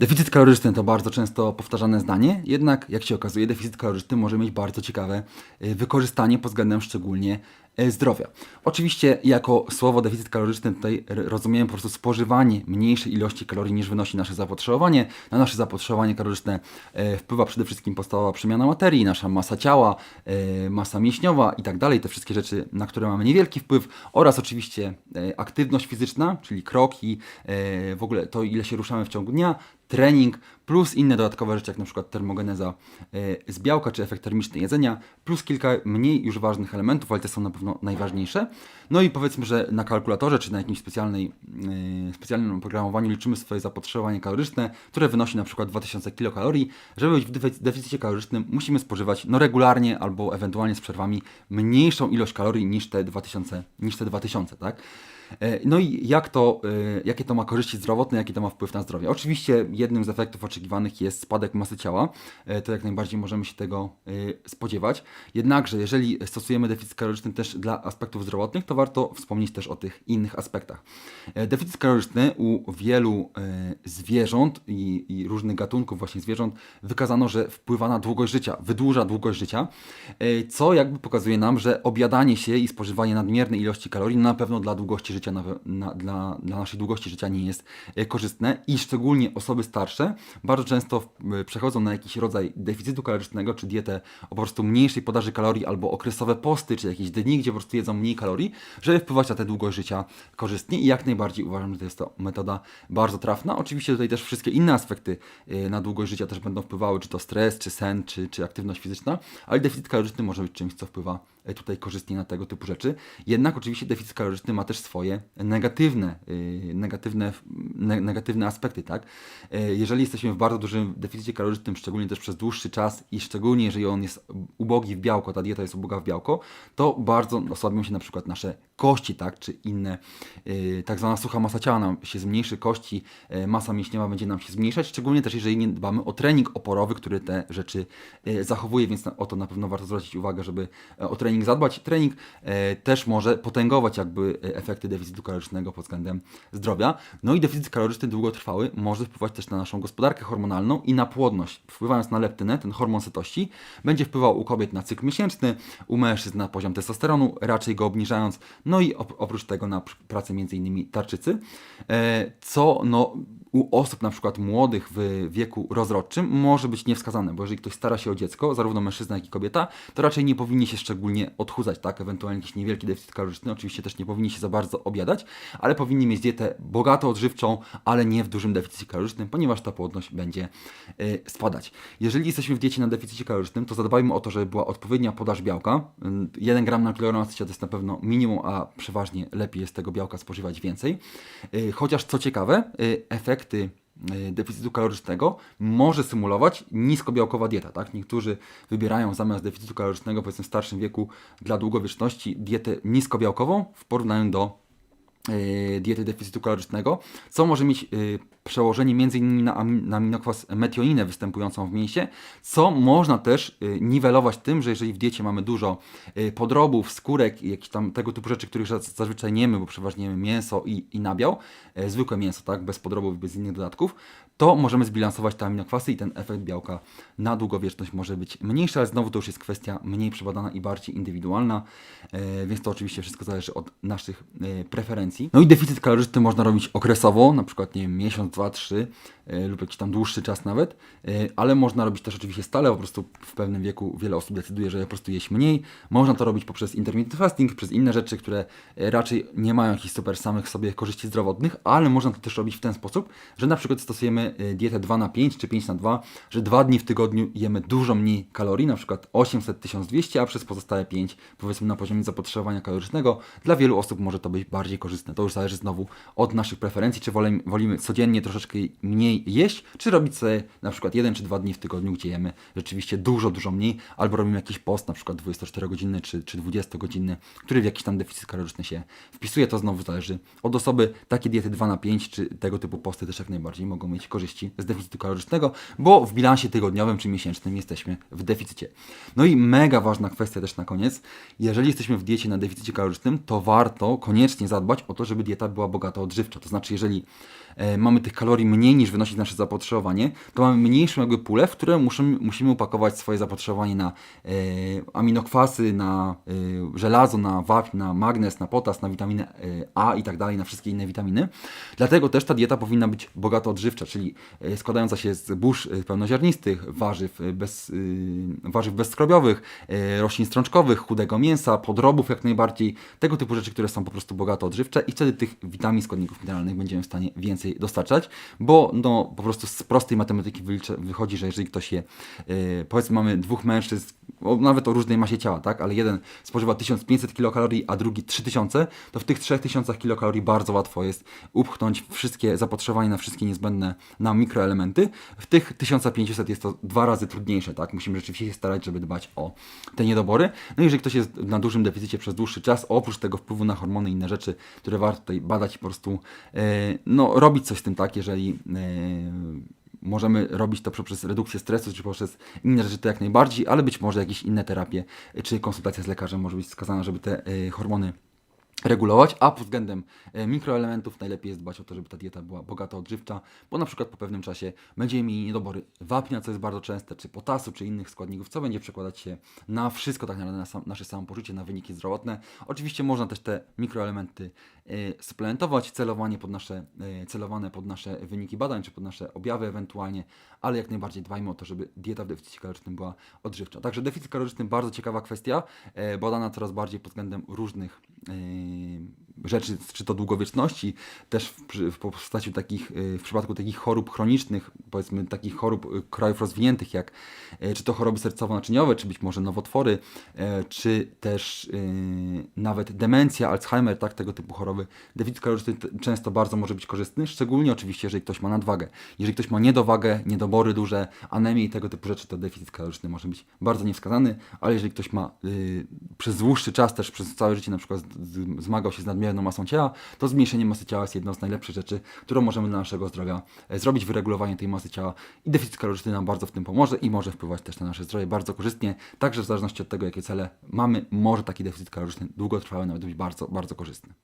Deficyt kaloryczny to bardzo często powtarzane zdanie, jednak jak się okazuje, deficyt kaloryczny może mieć bardzo ciekawe y, wykorzystanie pod względem szczególnie zdrowia. Oczywiście jako słowo deficyt kaloryczny tutaj rozumiemy po prostu spożywanie mniejszej ilości kalorii niż wynosi nasze zapotrzebowanie. Na nasze zapotrzebowanie kaloryczne y, wpływa przede wszystkim podstawowa przemiana materii, nasza masa ciała, y, masa mięśniowa i tak dalej, te wszystkie rzeczy, na które mamy niewielki wpływ oraz oczywiście aktywność fizyczna, czyli kroki, w ogóle to ile się ruszamy w ciągu dnia, trening, plus inne dodatkowe rzeczy, jak na przykład termogeneza z białka, czy efekt termiczny jedzenia, plus kilka mniej już ważnych elementów, ale te są na najważniejsze. No i powiedzmy, że na kalkulatorze, czy na jakimś specjalnej, y, specjalnym oprogramowaniu liczymy swoje zapotrzebowanie kaloryczne, które wynosi na przykład 2000 kilokalorii. Żeby być w defic- deficycie kalorycznym, musimy spożywać no, regularnie albo ewentualnie z przerwami mniejszą ilość kalorii niż te 2000, niż te 2000 tak? E, No i jak to, e, jakie to ma korzyści zdrowotne, jaki to ma wpływ na zdrowie? Oczywiście jednym z efektów oczekiwanych jest spadek masy ciała, e, to jak najbardziej możemy się tego spodziewać. Jednakże jeżeli stosujemy deficyt kaloryczny też dla aspektów zdrowotnych, to warto wspomnieć też o tych innych aspektach. Deficyt kaloryczny u wielu zwierząt i, i różnych gatunków właśnie zwierząt wykazano, że wpływa na długość życia, wydłuża długość życia, co jakby pokazuje nam, że objadanie się i spożywanie nadmiernej ilości kalorii na pewno dla długości życia, na, na, dla, dla naszej długości życia nie jest e, korzystne i szczególnie osoby starsze bardzo często e, przechodzą na jakiś rodzaj deficytu kalorycznego, czy dietę o po prostu mniejszej podaży kalorii, albo okresowe posty, czy jakieś dni, gdzie po prostu jedzą mniej kalorii, żeby wpływać na tę długość życia korzystnie i jak najbardziej uważam, że to jest to metoda bardzo trafna. Oczywiście tutaj też wszystkie inne aspekty e, na długość życia też będą wpływały, czy to stres, czy sen, czy, czy aktywność fizyczna, ale deficyt kaloryczny może być czymś, co wpływa tutaj korzystnie na tego typu rzeczy. Jednak oczywiście deficyt kaloryczny ma też swoje negatywne, y, negatywne, ne, negatywne aspekty, tak? E, Jeżeli jesteśmy w bardzo dużym deficycie kalorycznym, szczególnie też przez dłuższy czas i szczególnie jeżeli on jest ubogi w białko, ta dieta jest uboga w białko, to bardzo osłabią się na przykład nasze kości, tak? Czy inne, y, tak zwana sucha masa ciała nam się zmniejszy, kości, masa mięśniowa będzie nam się zmniejszać, szczególnie też jeżeli nie dbamy o trening oporowy, który te rzeczy zachowuje, więc o to na pewno warto zwrócić uwagę, żeby e, o trening zadbać. Trening e, też może potęgować jakby e, efekty deficytu kalorycznego pod względem zdrowia. No i deficyt kaloryczny długotrwały może wpływać też na naszą gospodarkę hormonalną i na płodność. Wpływając na leptynę, ten hormon sytości, będzie wpływał u kobiet na cykl miesięczny, u mężczyzn na poziom testosteronu, raczej go obniżając, no i op- oprócz tego na pr- pracę m.in. tarczycy, e, co no, u osób na przykład młodych w wieku rozrodczym może być niewskazane, bo jeżeli ktoś stara się o dziecko, zarówno mężczyzna, jak i kobieta, to raczej nie powinni się szczególnie odchudzać, tak? Ewentualnie jakiś niewielki deficyt kaloryczny, oczywiście też nie powinni się za bardzo obiadać, ale powinni mieć dietę bogato odżywczą, ale nie w dużym deficycie kalorycznym, ponieważ ta płodność będzie y, spadać. Jeżeli jesteśmy w diecie na deficycie kalorycznym, to zadbajmy o to, żeby była odpowiednia podaż białka. 1 gram na kilogram to jest na pewno minimum, a przeważnie lepiej jest tego białka spożywać więcej. Y, Chociaż co ciekawe, y, efekty y, deficytu kalorycznego może symulować niskobiałkowa dieta. Tak? Niektórzy wybierają zamiast deficytu kalorycznego, powiedzmy w starszym wieku, dla długowieczności dietę niskobiałkową w porównaniu do y, diety deficytu kalorycznego, co może mieć y, przełożenie m.in. na, na aminokwas metioninę występującą w mięsie, co można też y, niwelować tym, że jeżeli w diecie mamy dużo y, podrobów, skórek i jakichś tam tego typu rzeczy, których zaz- zazwyczaj nie jemy, bo przeważnie jemy mięso i, i nabiał, e, zwykłe mięso, tak, bez podrobów, bez innych dodatków, to możemy zbilansować te aminokwasy i ten efekt białka na długowieczność może być mniejszy, ale znowu to już jest kwestia mniej przebadana i bardziej indywidualna, więc to oczywiście wszystko zależy od naszych preferencji. No i deficyt kaloryczny można robić okresowo, na przykład nie wiem, miesiąc, dwa, trzy. e, lub jakiś tam dłuższy czas nawet, e, ale można robić też oczywiście stale, po prostu w pewnym wieku wiele osób decyduje, że po prostu jeść mniej. Można to robić poprzez intermittent fasting, przez inne rzeczy, które e, raczej nie mają jakichś super samych sobie korzyści zdrowotnych, ale można to też robić w ten sposób, że na przykład stosujemy e, dietę 2 na 5 czy 5 na 2, że dwa dni w tygodniu jemy dużo mniej kalorii, na przykład 800-1200, a przez pozostałe 5 powiedzmy na poziomie zapotrzebowania kalorycznego. Dla wielu osób może to być bardziej korzystne. To już zależy znowu od naszych preferencji, czy wolimy, wolimy codziennie troszeczkę mniej jeść, czy robić sobie na przykład jeden czy dwa dni w tygodniu, gdzie jemy rzeczywiście dużo, dużo mniej, albo robimy jakiś post, na przykład 24-godzinny czy, czy 20-godzinny, który w jakiś tam deficyt kaloryczny się wpisuje. To znowu zależy od osoby. Takie diety 2 na 5 czy tego typu posty też jak najbardziej mogą mieć korzyści z deficytu kalorycznego, bo w bilansie tygodniowym czy miesięcznym jesteśmy w deficycie. No i mega ważna kwestia też na koniec. Jeżeli jesteśmy w diecie na deficycie kalorycznym, to warto koniecznie zadbać o to, żeby dieta była bogata odżywcza. To znaczy, jeżeli e, mamy tych kalorii mniej niż wynosi nasze zapotrzebowanie, to mamy mniejszą jakby pulę, w którą musimy, musimy upakować swoje zapotrzebowanie na e, aminokwasy, na e, żelazo, na wapń, na magnez, na potas, na witaminę e, A i tak dalej, na wszystkie inne witaminy. Dlatego też ta dieta powinna być bogata odżywcza, czyli e, składająca się z burz e, pełnoziarnistych, warzyw, bez, warzyw bezskrobiowych, roślin strączkowych, chudego mięsa, podrobów jak najbardziej, tego typu rzeczy, które są po prostu bogato odżywcze i wtedy tych witamin, składników mineralnych będziemy w stanie więcej dostarczać, bo no, po prostu z prostej matematyki wychodzi, że jeżeli ktoś je, e, powiedzmy mamy dwóch mężczyzn, nawet o różnej masie ciała, tak, ale jeden spożywa 1500 kilokalorii, a drugi 3000, to w tych 3000 kilokalorii bardzo łatwo jest upchnąć wszystkie zapotrzebowanie na wszystkie niezbędne nam mikroelementy. W tych 1500 jest to dwa razy trudniejsze, tak? Musimy rzeczywiście się starać, żeby dbać o te niedobory. No i jeżeli ktoś jest na dużym deficycie przez dłuższy czas, oprócz tego wpływu na hormony i inne rzeczy, które warto tutaj badać i po prostu e, no, robić coś z tym, tak? Jeżeli e, Możemy robić to poprzez redukcję stresu, czy poprzez inne rzeczy, to jak najbardziej, ale być może jakieś inne terapie, czy konsultacja z lekarzem może być wskazana, żeby te y, hormony regulować, a pod względem e, mikroelementów najlepiej jest dbać o to, żeby ta dieta była bogata odżywcza, bo na przykład po pewnym czasie będziemy mieli niedobory wapnia, co jest bardzo częste, czy potasu, czy innych składników, co będzie przekładać się na wszystko, tak naprawdę na sam, nasze samopoczucie, na wyniki zdrowotne. Oczywiście można też te mikroelementy e, suplementować, celowanie pod nasze, e, celowane pod nasze wyniki badań, czy pod nasze objawy ewentualnie, ale jak najbardziej dbajmy o to, żeby dieta w deficycie kalorycznym była odżywcza. Także deficyt kaloryczny bardzo ciekawa kwestia, e, badana coraz bardziej pod względem różnych Um. Rzeczy, czy to długowieczności, też w, w postaci takich, e, w przypadku takich chorób chronicznych, powiedzmy takich chorób e, krajów rozwiniętych, jak e, czy to choroby sercowo-naczyniowe, czy być może nowotwory, czy też nawet demencja, Alzheimer, tak, tego typu choroby. Deficyt kaloryczny często bardzo może być korzystny, szczególnie oczywiście, jeżeli ktoś ma nadwagę. Jeżeli ktoś ma niedowagę, niedobory duże, anemię i tego typu rzeczy, to deficyt kaloryczny może być bardzo niewskazany, ale jeżeli ktoś ma y, przez dłuższy czas, też przez całe życie na przykład zmagał się z nadmierną masą ciała, to zmniejszenie masy ciała jest jedną z najlepszych rzeczy, którą możemy dla naszego zdrowia e, zrobić, wyregulowanie tej masy ciała i deficyt kaloryczny nam bardzo w tym pomoże i może wpływać też na nasze zdrowie bardzo korzystnie, także w zależności od tego, jakie cele mamy, może taki deficyt kaloryczny długotrwały nawet być bardzo, bardzo korzystny.